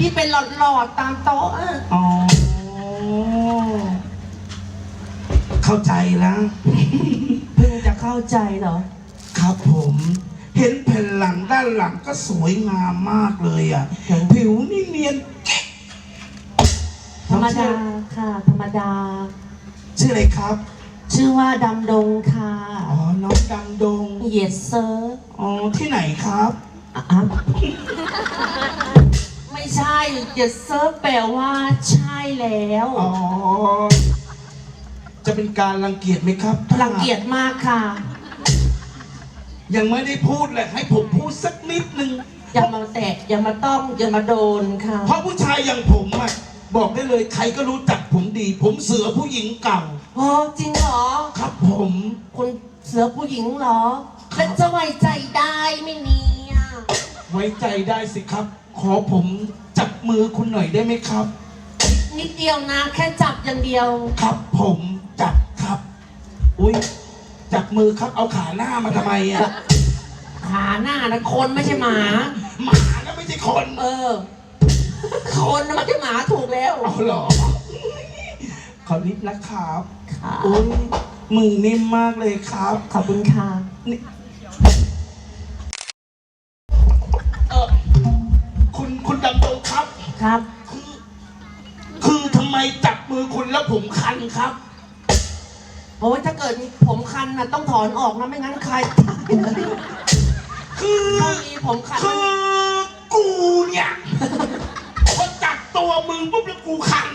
ที่เป็นหลอดๆตามโต๊ะอะอ๋อ เข้าใจแล้ว เพิ่งจะเข้าใจเหรอ ครับผม เห็นแผ่นหลังด้านหลังก็สวยงามมากเลยอะ ผิวนี่เนียนธรรมดาค่ะ ธรรมดา ชื่ออะไรครับ ชื่อว่าดำดงค่ะ อ๋อ น้องดำดงเยสเซอร์อ๋อ ที่ไหนครับ อะ ไม่ใช่เยสเซอร์แปลว่าใช่แล้วอ๋อ จะเป็นการรังเกียจไหมครับรังเกียจมากค่ะ ยังไม่ได้พูดเลยให้ผมพูดสักนิดนึง อย่ามาแตะอย่ามาต้องอย่ามาโดนค่ะ เพราะผู้ชายอย่างผมอะบอกได้เลยใครก็รู้จักผมดี ผมเสือผู้หญิงเก่าโอ้จริงเหรอ ครับผมคุณเสือผู้หญิงเหรอแล้วจะไว้ใจได้ไหมเนี่ยไว้ใจได้สิครับ ขอผมจับมือคุณหน่อยได้ไหมครับ นิดเดียวนะ แค่จับอย่างเดียว ครับผมจับครับ อุ้ยจับมือครับเอาขาหน้ามาทำไมอะขาหน้านะคนไม่ใช่หมา หมานะไม่ใช่คนเออ คนนะไม่ใช่หมาถูกแล้วเอาเหรอขอนิดนะครับค่ะอุ้ยมือนิ่มมากเลยครับ ขอบคุณค่ะ นี่ ครับครับคือคือทำไมจับมือคุณแล้วผมคันครับ เพราะว่าถ้าเกิดผมคันนะต้องถอนออกนะไม่งั้นใครคือถ้ามีผมคันคือกูเนี่ยพอจับตัวมึงปุ๊บแล้วกูคัน